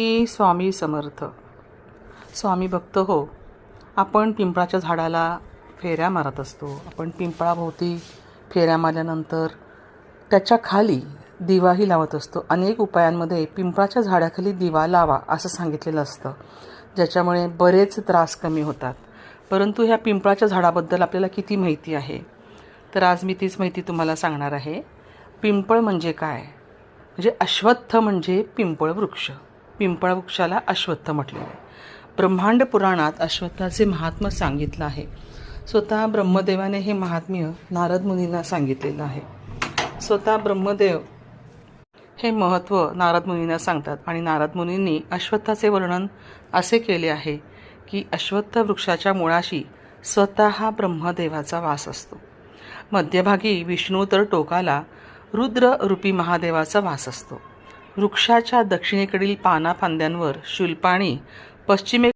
मी स्वामी समर्थ. स्वामी भक्त हो आपण पिंपळाच्या झाडाला फेऱ्या मारत असतो. आपण पिंपळाभोवती फेऱ्या मारल्यानंतर त्याच्याखाली दिवाही लावत असतो. अनेक उपायांमध्ये पिंपळाच्या झाडाखाली दिवा लावा असं सांगितलेलं असतं ज्याच्यामुळे बरेच त्रास कमी होतात. परंतु ह्या पिंपळाच्या झाडाबद्दल आपल्याला किती माहिती आहे? तर आज मी तीच माहिती तुम्हाला सांगणार आहे. पिंपळ म्हणजे काय? म्हणजे अश्वत्थ म्हणजे पिंपळ वृक्ष. पिंपळ वृक्षाला अश्वत्थ म्हटलेलं आहे. ब्रह्मांड पुराणात अश्वत्थाचे महात्म्य सांगितलं आहे. स्वतः ब्रह्मदेवाने हे महात्म्य नारद मुनींना सांगितलेलं आहे. स्वतः ब्रह्मदेव हे महत्त्व नारद मुनींना सांगतात आणि नारद मुनींनी अश्वत्थाचे वर्णन असे केले आहे की अश्वत्थ वृक्षाच्या मुळाशी स्वतः ब्रह्मदेवाचा वास असतो. मध्यभागी विष्णू तर टोकाला रुद्र रूपी महादेवाचा वास असतो. वृक्षाच्या दक्षिणेकडील पानाफांद्यांवर शुल्पाणी पश्चिमे